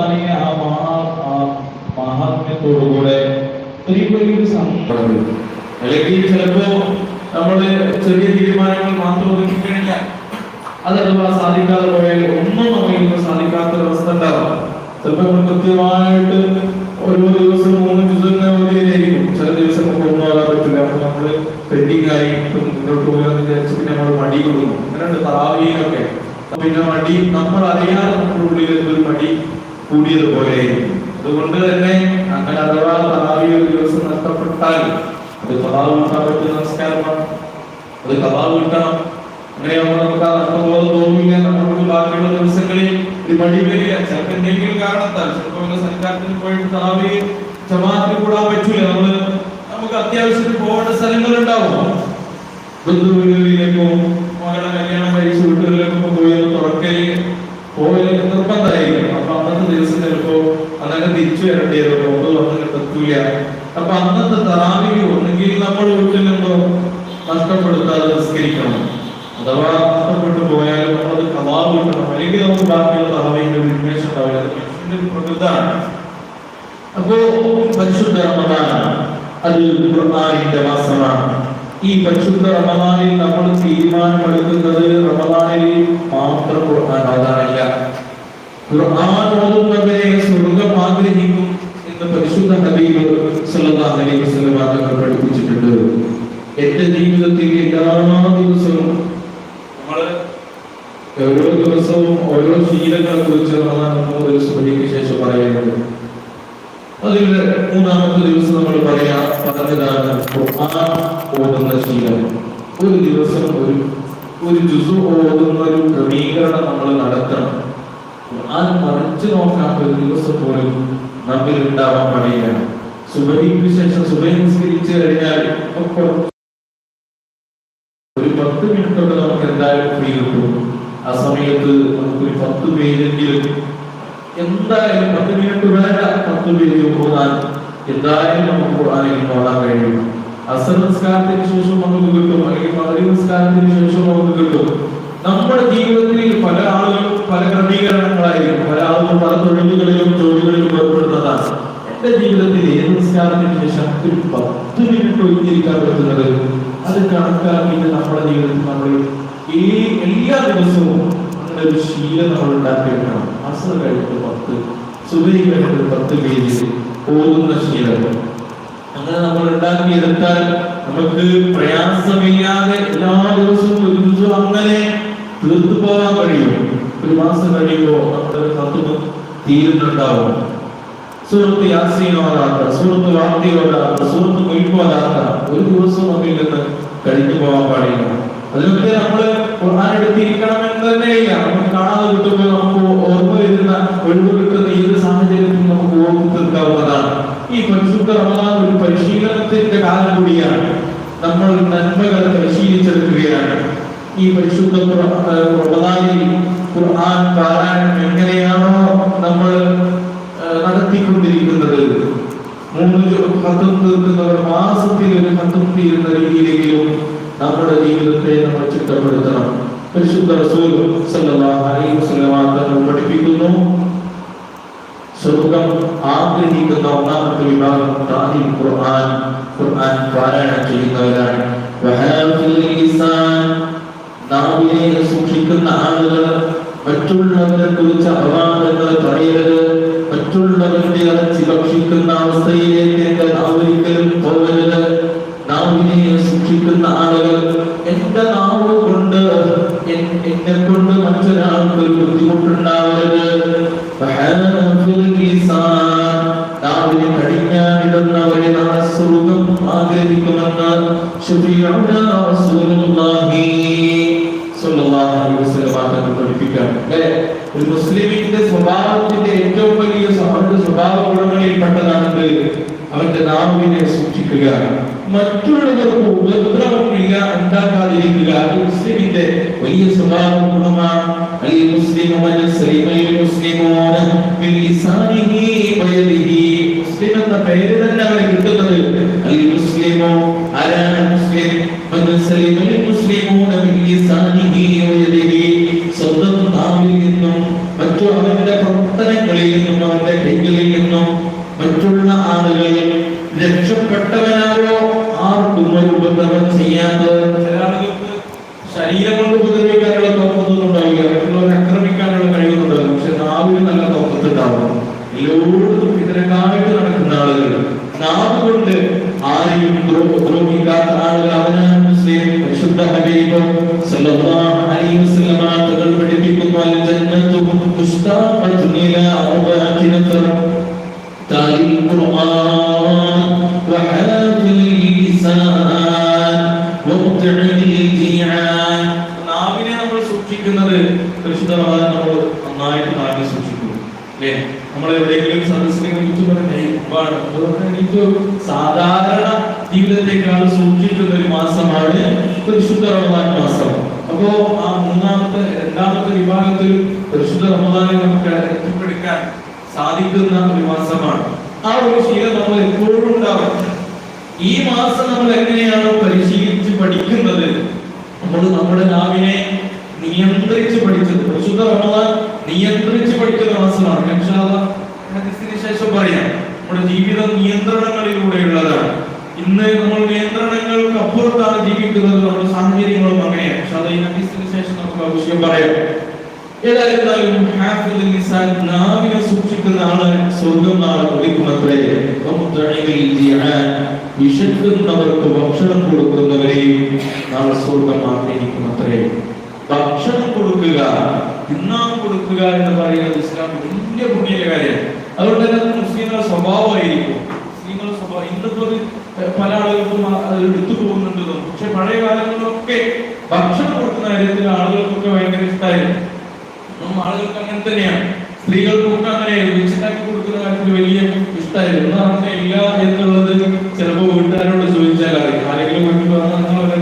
റമദാനിനെ ആ മഹാ മഹാത്മ്യത്തോടുകൂടെ വലിയൊരു സങ്കടം അല്ലെങ്കിൽ ചിലപ്പോ നമ്മൾ ചെറിയ തീരുമാനങ്ങൾ മാത്രം ഒതുക്കിക്കഴിഞ്ഞ അതഥവാ സാധിക്കാതെ പോയാൽ ഒന്നും നമുക്ക് സാധിക്കാത്ത അവസ്ഥ ഉണ്ടാവാം ചിലപ്പോൾ നമ്മൾ കൃത്യമായിട്ട് ഓരോ ദിവസം മൂന്ന് ദിവസം ഓടിയായിരിക്കും ചില ദിവസം നമുക്ക് ഒന്നും ആകാൻ പറ്റില്ല അപ്പൊ നമ്മൾ പെൻഡിങ് ആയി മുന്നോട്ട് പോകാന്ന് വിചാരിച്ച് പിന്നെ നമ്മൾ മടി കൊടുക്കും അങ്ങനെയുണ്ട് തറാവീനൊക്കെ പിന്നെ മടി നമ്മൾ അറിയാതെ നമ്മുടെ ഉള്ളിൽ ഒരു മടി കൂടിയതുപോലെ അതുകൊണ്ട് തന്നെ അങ്ങനെ അഥവാ തറാവി ഒരു ദിവസം നഷ്ടപ്പെട്ടാൽ അത് കഥാവ് കിട്ടാൻ പറ്റിയ നമസ്കാരമാണ്. അത് കഥാവ് കിട്ടണം. അങ്ങനെയാകുമ്പോൾ നമുക്ക് ആ നഷ്ടബോധം തോന്നില്ല. നമ്മളോട് ബാക്കിയുള്ള ദിവസങ്ങളിൽ ഇത് മടി വരിക. ചിലപ്പോൾ എന്തെങ്കിലും കാരണത്താൽ ചിലപ്പോൾ സൽക്കാരത്തിന് പോയിട്ട് തറാവി ജമാഅത്തിന് കൂടാൻ പറ്റൂല. നമ്മൾ നമുക്ക് അത്യാവശ്യത്തിന് പോകേണ്ട സ്ഥലങ്ങൾ ഉണ്ടാവും ബന്ധുവീടുകളിലേക്കോ മകളുടെ കല്യാണം കഴിച്ച് വീട്ടുകളിലേക്കൊക്കെ പോയി ഒന്ന് തുറക്കൽ പോയി നിർബന്ധമായിരിക്കും അപ്പൊ അന്നത്തെ ദിവസം ചിലപ്പോ അങ്ങനെ തിരിച്ചു വരേണ്ടി വരും ഒന്നും അപ്പൊ അന്നത്തെ തറാവി ഒന്നുകിൽ നമ്മൾ വീട്ടിൽ നിന്നോ നഷ്ടപ്പെടുത്താതെ നിസ്കരിക്കണം. അഥവാ നഷ്ടപ്പെട്ടു പോയാലും നമ്മളത് കഥാ കിട്ടണം. അല്ലെങ്കിൽ നമുക്ക് ബാക്കിയുള്ള തറാവിന്റെ ഒരു ഉന്മേഷം ഉണ്ടാവില്ല അത് പ്രകൃതാണ് അപ്പോ പരിശുദ്ധ റമദാനാണ്. അത് ഖുർആനിന്റെ മാസമാണ് ഈ പരിശുദ്ധ റമദാനിൽ നമ്മൾ തീരുമാനമെടുക്കുന്നത് റമദാനിൽ മാത്രം ഖുർആൻ ഓതാനല്ല ഖുർആൻ ഓതുന്നവരെ സ്വർഗം ആഗ്രഹിക്കും. പരിശുദ്ധ സല്ലല്ലാഹു അലൈഹി വസല്ലം പഠിപ്പിച്ചിട്ടുണ്ട്. എന്റെ ജീവിതത്തിൽ എല്ലാ ദിവസവും നമ്മൾ ഓരോ ദിവസവും ഓരോ ശീലങ്ങളെ കുറിച്ച് റമദാൻ മൂന്ന് ദിവസം ശേഷം പറയുന്നത് അതിൽ മൂന്നാമത്തെ ദിവസം നമ്മൾ പറയാ പറഞ്ഞതാണ് ഖുർആൻ ഓതുന്ന ശീലം. ഒരു ദിവസം ഒരു ഒരു ജുസു ഓതുന്ന ഒരു ക്രമീകരണം നമ്മൾ നടത്തണം. ഖുർആൻ മറിച്ച് നോക്കാൻ ഒരു ദിവസം പോലും നമ്മിൽ ഉണ്ടാവാൻ പണിയാണ് സുബഹിക്ക് ശേഷം സുബഹി നിസ്കരിച്ചു കഴിഞ്ഞാൽ ഒരു പത്ത് മിനിറ്റോടെ നമുക്ക് എന്തായാലും ഫ്രീ കിട്ടും. ആ സമയത്ത് നമുക്ക് ഒരു പത്ത് പേജെങ്കിലും എന്തായാലും പത്ത് മിനിറ്റ് വേണ്ട പത്ത് പേജ് പോകാൻ എന്തായാലും നമുക്ക് ഖുർആനിൽ ഓടാൻ കഴിയും. അസർ നിസ്കാരത്തിന് ശേഷം നമുക്ക് കിട്ടും അല്ലെങ്കിൽ മകരി നിസ്കാരത്തിന് ശേഷം നമുക്ക് കിട്ടും. നമ്മുടെ ജീവിതത്തിൽ എന്റെ ജീവിതത്തിൽ ഏത് നിസ്കാരത്തിന് ശേഷം ഒരു പത്ത് മിനിറ്റ് ഒഴിഞ്ഞിരിക്കാൻ പറ്റുന്നത്? അത് കണക്കാക്കിയിട്ട് നമ്മുടെ ജീവിതത്തിൽ നമ്മൾ ഈ എല്ലാ ദിവസവും അങ്ങനെ ഒരു ശീലം നമ്മൾ ഉണ്ടാക്കിയെടുക്കണം. അസർ കഴിഞ്ഞിട്ട് പത്ത് സുബൈ കഴിഞ്ഞിട്ട് പത്ത് പേജ് പോകുന്ന ശീലം അങ്ങനെ നമ്മൾ ഉണ്ടാക്കിയെടുത്താൽ നമുക്ക് പ്രയാസമില്ലാതെ എല്ലാ ദിവസവും ഒരു ദിവസം അങ്ങനെ തീർത്തു പോകാൻ കഴിയും. ഒരു മാസം കഴിയുമ്പോൾ നമ്മുടെ തത്വം തീരുന്നുണ്ടാവും. സൂറത്ത് യാസീൻ ഓതാത്ത സൂറത്ത് വാർത്തി ഓതാത്ത ഒരു ദിവസം നമ്മിൽ നിന്ന് കഴിഞ്ഞു പോകാൻ പാടില്ല. അതിലൊക്കെ നമ്മൾ ഖുർആൻ എടുത്തിരിക്കണമെന്ന് തന്നെയില്ല. നമുക്ക് കാണാതെ കിട്ടുമ്പോൾ നമുക്ക് ഓർമ്മ വരുന്ന ഒഴിവ് കിട്ടുന്ന ഏത് സാഹചര്യത്തിൽ നമുക്ക് ഓർമ്മ തീർക്കാവുന്നതാണ്. ഈ പരിശുദ്ധ റമദാൻ ഒരു പരിശീലനത്തിന്റെ കാലം കൂടിയാണ്. നമ്മൾ നന്മകൾ പരിശീലിച്ചെടുക്കുകയാണ്. ഈ പരിശുദ്ധ റമദാനിൽ ഖുർആൻ പാരായണം ഏഹ് നടത്തിക്കൊണ്ടിരിക്കുന്നത് മൂന്ന് ജു- തീർക്കുന്നവർ മാസത്തിൽ ഒരു ഹത്തം തീരുന്ന രീതിയിലെങ്കിലും നമ്മുടെ ജീവിതത്തെ നമ്മൾ ചിട്ടപ്പെടുത്തണം. പരിശുദ്ധ റസൂൽ തങ്ങൾ പഠിപ്പിക്കുന്നു. സ്വർഗം ആഗ്രഹിക്കുന്ന ഒന്നാമത്തെ വിഭാഗം താഹിൽ ഖുർആൻ ഖുർആൻ പാരായണം ചെയ്യുന്നവരാണ്. നാവിനെ സൂക്ഷിക്കുന്ന ആളുകൾ മറ്റുള്ളവരെ കുറിച്ച് അപവാദങ്ങൾ പറയരുത് മറ്റുള്ളവരുടെ അടച്ചു ഭക്ഷിക്കുന്ന അവസ്ഥയിലേക്ക് നാം ഒരിക്കലും പോകരുത് നാവിനെ ശിക്ഷിക്കുന്ന ആളുകൾ എന്റെ നാവ് കൊണ്ട് എന്നെ കൊണ്ട് മറ്റൊരാൾക്ക് ഒരു ബുദ്ധിമുട്ടുണ്ടാവരുത്. നാവിനെ കടിഞ്ഞാണിടുന്നവരെ നാളെ സ്വർഗം ആഗ്രഹിക്കുമെന്ന് അല്ലേ? ഒരു മുസ്ലിമിന്റെ സ്വഭാവത്തിന്റെ ഏറ്റവും വലിയ ഗുണങ്ങളിൽ സ്വഭാവ അവന്റെ നാവിനെ സൂക്ഷിക്കുക. മറ്റുള്ളവർക്ക് ഉപദ്രവമില്ല ഉണ്ടാക്കാതിരിക്കുക അത് മുസ്ലിമിന്റെ വലിയ സ്വഭാവ ഗുണമാണ്. മുസ്ലിമു മൻ സലിമൽ മുസ്ലിമൂന മിൻ ലിസാനിഹി വയദിഹി. മുസ്ലിം എന്ന തന്നെ അവന് കിട്ടുന്നത് അൽ മുസ്ലിമോ. ആരാണ് മുസ്ലിം? മൻ സലിമൽ മുസ്ലിമൂന മിൻ ലിസാനിഹി വയദിഹി. നിന്നും അവന്റെ കൈകളിൽ നിന്നും മറ്റുള്ള ആളുകളിൽ രക്ഷപ്പെട്ടവനാരോ ആർക്കും ഉപദ്രവം ചെയ്യാത്തത്? ശരീരം കൊണ്ട് ഉപദ്രവിക്കാനുള്ള തോക്കത്തൊന്നും ഉണ്ടാവില്ല മറ്റുള്ളവരെ ആക്രമിക്കാനുള്ള കഴിവുന്നുണ്ടാവില്ല പക്ഷെ നാവിൽ നല്ല തോക്കത്തുണ്ടാവും എല്ലായിടത്തും ഇതിനെക്കായിട്ട് നടക്കുന്ന ആളുകൾ നാവ് കൊണ്ട് ആരെയും ദ്രോ- ദ്രോഹിക്കാത്ത ആളുകൾ അവനാണ് മുസ്ലിം പരിശുദ്ധ ഹബീബ് സല്ലല്ലാഹു അലൈഹി വസല്ലമ തങ്ങൾ പഠിപ്പിക്കുന്നു അൽ ജന്നത്തു മുസ്താഖത്തുൻ ഇലാ അർബഅത്തി നഫർ تالي القرآن وحافظ اللسان ومطعم الجيعان നാവിനെ നമ്മൾ സൂക്ഷിക്കുന്നത് പരിശുദ്ധ റമദാൻ നമ്മൾ നന്നായിട്ട് നാവിനെ സൂക്ഷിക്കും അല്ലേ നമ്മൾ എവിടെയെങ്കിലും സദസ്സിനെ കുറിച്ച് പറഞ്ഞാണ് അതുകൊണ്ട് എനിക്ക് സാധാരണ ജീവിതത്തെക്കാൾ സൂക്ഷിക്കുന്ന ഒരു മാസമാണ് പരിശുദ്ധ റമദാൻ മാസം അപ്പോ ആ മൂന്നാമത്തെ രണ്ടാമത്തെ വിഭാഗത്തിൽ പരിശുദ്ധ റമദാനെ നമുക്ക് എത്തിപ്പെടുക്കാൻ സാധിക്കുന്ന ഒരു മാസമാണ്. ആ ഒരു ശീലം നമ്മൾ എപ്പോഴും ഉണ്ടാവും ഈ മാസം നമ്മൾ എങ്ങനെയാണ് പരിശീലിച്ച് പഠിക്കുന്നത് നമ്മൾ നമ്മുടെ നാവിനെ നിയന്ത്രിച്ച് പഠിച്ചത്. പരിശുദ്ധ റമദാൻ നിയന്ത്രിച്ച് പഠിക്കുന്ന മാസമാണ്. ഹദീസിന് ശേഷം പറയാം. നമ്മുടെ ജീവിതം നിയന്ത്രണങ്ങളിലൂടെയുള്ളതാണ്. ഇന്ന് നമ്മൾ നിയന്ത്രണങ്ങൾക്ക് അപ്പുറത്താണ് ജീവിക്കുന്നത് നമ്മുടെ സാഹചര്യങ്ങളും അങ്ങനെയാണ്. പക്ഷെ അത് ഈ ശേഷം നമുക്ക് ആ വിഷയം പറയാം. ഏതായിരുന്നാലും ഹാഫിദ് നിസാൻ നാവിനെ സൂക്ഷിക്കുന്ന ആൾ സ്വർഗം നാളെ ജിആൻ വിശക്കുന്നവർക്ക് ഭക്ഷണം കൊടുക്കുന്നവരെയും നാളെ സ്വർഗം ആഗ്രഹിക്കുന്നത്രേ. ഭക്ഷണം കൊടുക്കുക തിന്നാൻ കൊടുക്കുക എന്ന് പറയുന്നത് ഇസ്ലാം വലിയ പുണ്യ കാര്യമാണ് അതുകൊണ്ട് തന്നെ മുസ്ലിങ്ങളുടെ സ്വഭാവമായിരിക്കും. മുസ്ലിങ്ങളുടെ സ്വഭാവം ഇന്നിപ്പോ പല ആളുകൾക്കും എടുത്തു പോകുന്നുണ്ടെന്നും. പക്ഷെ പഴയ കാലങ്ങളിലൊക്കെ ഭക്ഷണം കൊടുക്കുന്ന കാര്യത്തിൽ ആളുകൾക്കൊക്കെ ഭയങ്കര ഇഷ്ടമായിരുന്നു ആളുകൾക്ക് അങ്ങനെ തന്നെയാണ്. സ്ത്രീകൾക്കൊക്കെ അങ്ങനെയായിരുന്നു വെച്ചുണ്ടാക്കി കൊടുക്കുന്ന കാര്യത്തിൽ വലിയ ഇഷ്ടമായിരുന്നു അങ്ങനെ ഇല്ല എന്നുള്ളത് ചിലപ്പോൾ വീട്ടുകാരോട് ചോദിച്ചാൽ അറിയാം. ആരെങ്കിലും വീട്ടിൽ ഞാൻ നാളെ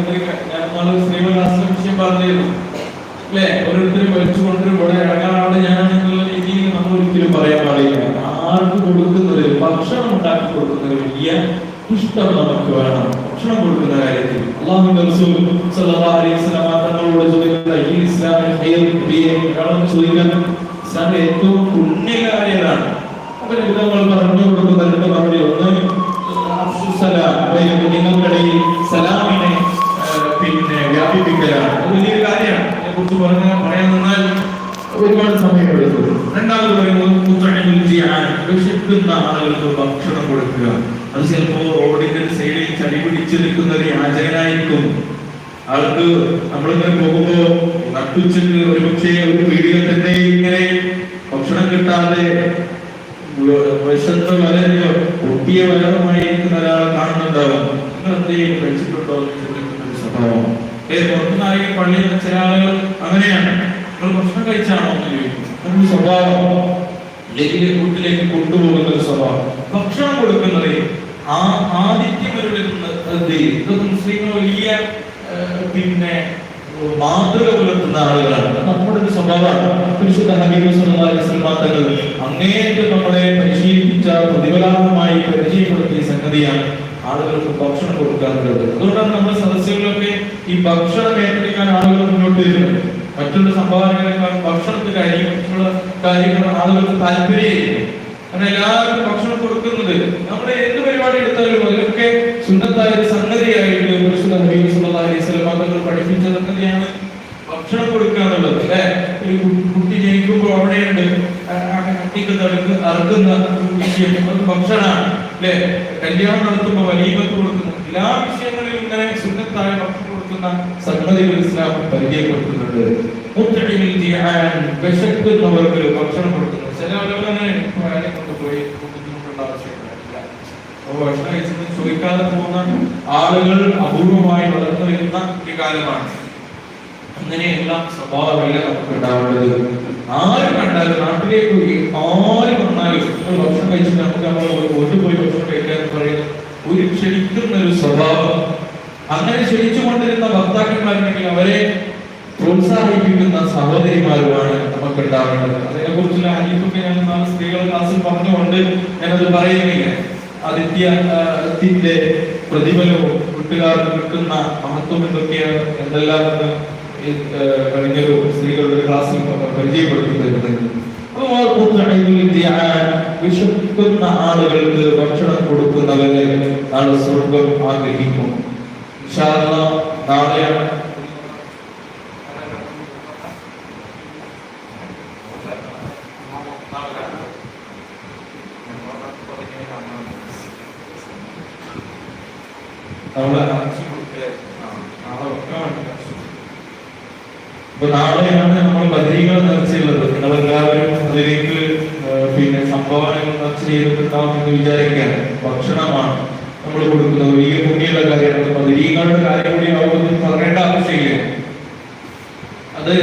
പറഞ്ഞിരുന്നു അല്ലേ? ഓരോരുത്തരും ഇവിടെ ഞാൻ എന്നുള്ള രീതിയിൽ നമ്മൾ ഒരിക്കലും പറയാൻ പാടില്ല. ആർക്ക് കൊടുക്കുന്നത് ഭക്ഷണം ഉണ്ടാക്കി കൊടുക്കുന്നത് വലിയ ഇഷ്ടം നമുക്ക് വേണം. അള്ളാഹുവിന്റെ റസൂൽ സല്ലല്ലാഹു അലൈഹി വസല്ലം തങ്ങളോട് ചോദിക്കുന്ന ഈ ഇസ്ലാമിൽ ഖൈർ ബിയെ ഒരാളോട് ചോദിക്കാൻ ഇസ്ലാം ഏറ്റവും പുണ്യകാര്യതാണ് അപ്പൊ നമ്മൾ പറഞ്ഞു കൊടുക്കുന്ന രണ്ട് മറുപടി ഒന്ന് നിങ്ങൾക്കിടയിൽ സലാമിനെ പിന്നെ വ്യാപിപ്പിക്കലാണ്. വലിയൊരു കാര്യമാണ്. അതിനെ കുറിച്ച് പറഞ്ഞ പറയാൻ നിന്നാൽ ഒരുപാട് സമയം എടുക്കും രണ്ടാമത് പറയുന്നത് മുത്തണിമിൽ ചെയ്യാൻ. വിശക്കുന്ന ആളുകൾക്ക് ഭക്ഷണം കൊടുക്കുക. അത് ചിലപ്പോ റോഡിന്റെ സൈഡിൽ ചടി പിടിച്ച് നിൽക്കുന്ന ഒരു യാചകനായിരിക്കും. ആൾക്ക് നമ്മളിങ്ങനെ പോകുമ്പോ നട്ടുച്ചക്ക് ഒരു പക്ഷേ ഒരു വീടുകൾ തന്നെ ഇങ്ങനെ ഭക്ഷണം കിട്ടാതെ വിശന്ന് വലഞ്ഞ് ഒട്ടിയ വലവുമായിരിക്കുന്ന ഒരാളെ കാണുന്നുണ്ടാവും. നിങ്ങൾ എന്തെങ്കിലും കഴിച്ചിട്ടുണ്ടോ സ്വഭാവം. ഏ പുറത്തുനിന്ന് ആരെങ്കിലും പള്ളിയിൽ ചില ആളുകൾ അങ്ങനെയാണ്. നിങ്ങൾ ഭക്ഷണം കഴിച്ചാണോ എന്ന് ചോദിക്കും ഒരു സ്വഭാവം. വലിയ കൂട്ടിലേക്ക് കൊണ്ടുപോകുന്ന ഒരു സ്വഭാവം. ഭക്ഷണം കൊടുക്കുന്നത് ആ ആദിത്യവരുടെ ഇതൊക്കെ മുസ്ലിങ്ങൾ വലിയ പിന്നെ മാതൃക പുലർത്തുന്ന ആളുകളാണ്. നമ്മുടെ ഒരു സ്വഭാവമാണ്. പരിശുദ്ധ ഹബീബ് തങ്ങൾ അങ്ങേയറ്റം നമ്മളെ പരിശീലിപ്പിച്ച പ്രതിഫലാത്മമായി പരിചയപ്പെടുത്തിയ സംഗതിയാണ് ആളുകൾക്ക് ഭക്ഷണം കൊടുക്കാറുള്ളത്. അതുകൊണ്ടാണ് നമ്മുടെ സദസ്സുകളിലൊക്കെ ഈ ഭക്ഷണം ഏറ്റെടുക്കാൻ ആളുകൾ മുന്നോട്ട് വരുന്നത്. മറ്റുള്ള സംഭാവനകളെക്കാളും ഭക്ഷണത്തിന്റെ കാര്യം മറ്റുള്ള കാര്യങ്ങൾ ആളുകൾക്ക് താല്പര്യമില്ല കാരണം എല്ലാവർക്കും ഭക്ഷണം കൊടുക്കുന്നത് നമ്മുടെ എന്ത് പരിപാടി എടുത്താലും അതിലൊക്കെ സുന്ദരത്തായ സംഗതിയായിട്ട് പരിശുദ്ധ വസല്ലം തങ്ങൾ പഠിപ്പിച്ച സംഗതിയാണ് ഭക്ഷണം കൊടുക്കുക എന്നുള്ളത് അല്ലെ? ഒരു കുട്ടി ജനിക്കുമ്പോൾ അവിടെയുണ്ട്. കുട്ടിക്ക് തടുക്ക് അറുക്കുന്ന വിഷയം അത് ഭക്ഷണമാണ് അല്ലെ? കല്യാണം നടത്തുമ്പോൾ വലിയ കൊടുക്കുന്നു. എല്ലാ വിഷയങ്ങളിലും ഇങ്ങനെ സുന്ദരത്തായ ഭക്ഷണം കൊടുക്കുന്ന സംഗതികൾ ഇസ്ലാം പരിചയപ്പെടുത്തുന്നുണ്ട്. വിശക്കുന്നവർക്ക് ഭക്ഷണം കൊടുക്കുന്നു. ചില ആളുകളെ കൊണ്ടുപോയി ഭക്ഷണം ചോദിക്കാതെ പോകുന്ന ആളുകൾ അപൂർവമായി വളർന്നു വരുന്ന ഒരു കാലമാണ്. അങ്ങനെയുള്ള സ്വഭാവമല്ല നമുക്ക് ഉണ്ടാവേണ്ടത്? ആര് കണ്ടാലും നാട്ടിലേക്ക് പോയി ആര് വന്നാലും ഭക്ഷണം കഴിച്ചിട്ട് നമുക്ക് നമ്മൾ വീട്ടിൽ പോയി ഭക്ഷണം കഴിക്കാൻ എന്ന് പറയുന്നത് ഒരു ക്ഷണിക്കുന്ന ഒരു സ്വഭാവം അങ്ങനെ ക്ഷണിച്ചുകൊണ്ടിരുന്ന ഭർത്താക്കന്മാരുണ്ടെങ്കിൽ അവരെ പ്രോത്സാഹിപ്പിക്കുന്ന സഹോദരിമാരുമാണ് നമുക്ക് ഉണ്ടാവേണ്ടത് അതിനെ കുറിച്ചുള്ള അനീഫൊക്കെ ഞാൻ സ്ത്രീകൾ ക്ലാസ്സിൽ പറഞ്ഞുകൊണ്ട് ഞാനത് പറയുന്നില്ല ആദിത്യത്തിന്റെ പ്രതിഫലവും കൂട്ടുകാർക്ക് കിട്ടുന്ന മഹത്വം എന്തൊക്കെയാണ് എന്തെല്ലാം എന്ന് കഴിഞ്ഞൊരു സ്ത്രീകളുടെ ക്ലാസ്സിൽ പരിചയപ്പെടുത്തി തരുന്നത് വിശക്കുന്ന ആളുകൾക്ക് ഭക്ഷണം കൊടുക്കുന്നവരെ നാളെ സ്വർഗം ആഗ്രഹിക്കും ഇൻഷാ അല്ലാഹ് നാളെയാണ്. അപ്പൊ നാളെയാണ് നമ്മൾ ബദരീകൾ നേർച്ചയുള്ളത് നിങ്ങൾ എല്ലാവരും അതിലേക്ക് പിന്നെ സംഭാവനകൾ നേർച്ച ചെയ്തിട്ടുണ്ടാവും എന്ന് വിചാരിക്കുകയാണ് ഭക്ഷണമാണ് നമ്മൾ കൊടുക്കുന്നത്. ഈ പുണ്യമുള്ള കാര്യമാണ്. ബദരീകളുടെ കാര്യം കൂടി ആവുമെന്ന് പറയേണ്ട ആവശ്യമില്ല. അത്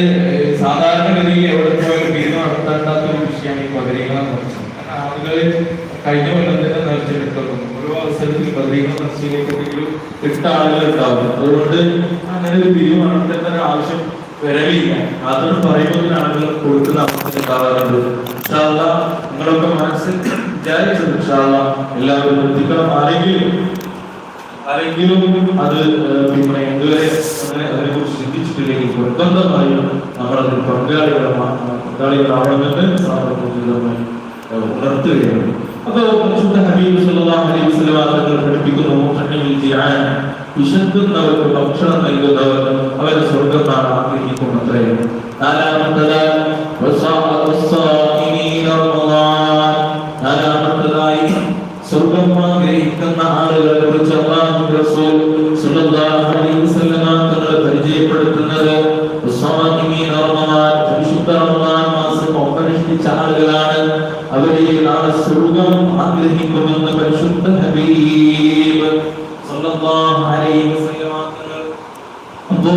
സാധാരണഗതിയിൽ എവിടെ പോയാലും വീട് നടത്താണ്ടാത്ത ഒരു വിഷയമാണ് ഈ ബദരീകളെ കാരണം ആളുകൾ കഴിഞ്ഞ കൊല്ലം തന്നെ നേർച്ചെടുക്കുന്നു ഓരോ അവസരത്തിൽ ബദരീകളെ നേർച്ചയിലേക്ക് എന്തെങ്കിലും എട്ട് ആളുകൾ ഉണ്ടാവും അതുകൊണ്ട് അങ്ങനെ ഒരു പിരിവ് നടത്തേണ്ട ആവശ്യം വരലില്ല അതൊന്നും പറയുമ്പോൾ ആളുകൾ കൊടുക്കുന്ന അവസ്ഥ ഉണ്ടാവാറുണ്ട് നിങ്ങളൊക്കെ മനസ്സിൽ വിചാരിച്ചത് എല്ലാവരും ശ്രദ്ധിക്കണം. ആരെങ്കിലും ആരെങ്കിലും അത് പിന്നെ ഇതുവരെ അങ്ങനെ അതിനെക്കുറിച്ച് ചിന്തിച്ചിട്ടില്ലെങ്കിൽ നിർബന്ധമായും നമ്മളതിൽ പങ്കാളികളെ പങ്കാളികളാവണമെന്ന് ഉണർത്തുകയാണ്. അപ്പൊ പരിശുദ്ധ ഹബീബ് സല്ലല്ലാഹു അലൈഹി വസല്ലം തങ്ങൾ പഠിപ്പിക്കുന്നു മുഹമ്മദിൽ ജിയാൻ വിശക്കുന്നവർക്ക് ഭക്ഷണം നൽകുന്നവർ അവരെ സ്വർഗത്താണ് ആഗ്രഹിക്കുന്നത്രേ റമളാൻ. നാലാമത്തതായി സ്വർഗം ആഗ്രഹിക്കുന്ന ആളുകളെ കുറിച്ച് അല്ലാഹു റസൂൽ റമളാൻ മാസം ഒപ്പനുഷ്ഠിച്ച ആളുകളാണ് അവരെ നാളെ സ്വർഗം ആഗ്രഹിക്കുമെന്ന് പരിശുദ്ധ ഹബീബ് അപ്പോ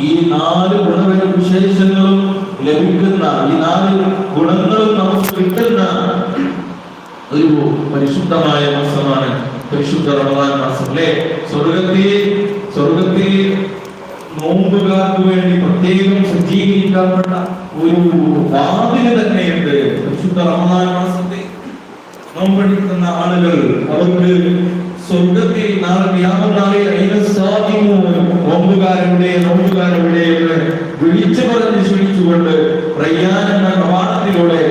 ഈ നാല് ഗുണവരും വിശേഷങ്ങളും ലഭിക്കുന്ന ഈ നാല് ഗുണങ്ങളും നമുക്ക് കിട്ടുന്ന ഒരു പരിശുദ്ധമായ മാസമാണ് പരിശുദ്ധ റമദാൻ മാസം അല്ലെ? സ്വർഗത്തിൽ സ്വർഗത്തിൽ നോമ്പുകാർക്ക് വേണ്ടി പ്രത്യേകം സജ്ജീകരിക്കപ്പെട്ട ഒരു വാതിൽ തന്നെയുണ്ട്. പരിശുദ്ധ റമദാൻ മാസത്തെ നോമ്പെടുക്കുന്ന ആളുകൾ അവർക്ക് സ്വർഗത്തിൽ നാളെ വ്യാപനാളിൽ നോമ്പുകാരുടെ നോമ്പുകാരുടെ എന്ന് വിളിച്ചു പറഞ്ഞ് ക്ഷണിച്ചുകൊണ്ട് പ്രയാണ കവാടത്തിലൂടെ